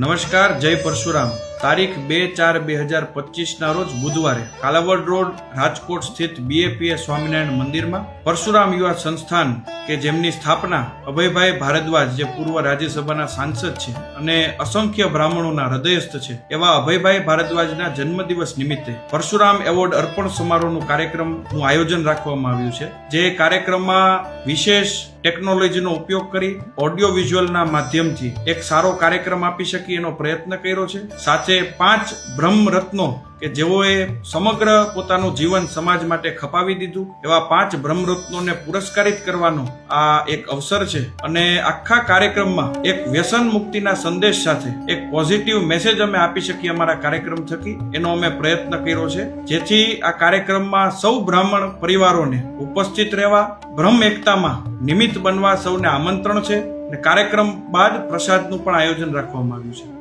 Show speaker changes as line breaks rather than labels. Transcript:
નમસ્કાર જય પરશુરામ. તારીખ બે ચાર બે હજાર પચીસના રોજ બુધવારે કાલાવડ રોડ રાજકોટ સ્થિત બીએપીએ સ્વામિનારાયણ મંદિરમાં પરશુરામ યુવા સંસ્થાન કે જેમની સ્થાપના અભયભાઈ ભારદ્વાજ, જે પૂર્વ રાજ્યસભાના સાંસદ છે અને અસંખ્ય બ્રાહ્મણોના હૃદયસ્થ છે, એવા અભયભાઈ ભારદ્વાજના જન્મદિવસ નિમિત્તે પરશુરામ એવોર્ડ અર્પણ સમારોહનું કાર્યક્રમનું આયોજન રાખવામાં આવ્યું છે. જે કાર્યક્રમમાં વિશેષ ટેકનોલોજીનો ઉપયોગ કરી ઓડિયો વિઝ્યુઅલના માધ્યમથી એક સારો કાર્યક્રમ આપી શકીએ એનો પ્રયત્ન કર્યો છે. સાથે પાંચ બ્રહ્મ રત્નો કે જેઓએ સમગ્ર પોતાનું જીવન સમાજ માટે ખપાવી દીધું, એવા પાંચ બ્રહ્મ રત્નોને પુરસ્કારિત કરવાનો આ એક અવસર છે. અને આખા કાર્યક્રમમાં એક વ્યસન મુક્તિના સંદેશ સાથે એક પોઝિટિવ મેસેજ અમે આપી શકીએ અમારા કાર્યક્રમ થકી. એનો અમે પ્રયત્ન કર્યો છે. જેથી આ કાર્યક્રમમાં સૌ બ્રાહ્મણ પરિવારોને ઉપસ્થિત રહેવા, બ્રહ્મ એકતામાં નિમિત્ત બનવા સૌને આમંત્રણ છે. અને કાર્યક્રમ બાદ પ્રસાદનું પણ આયોજન રાખવામાં આવ્યું છે.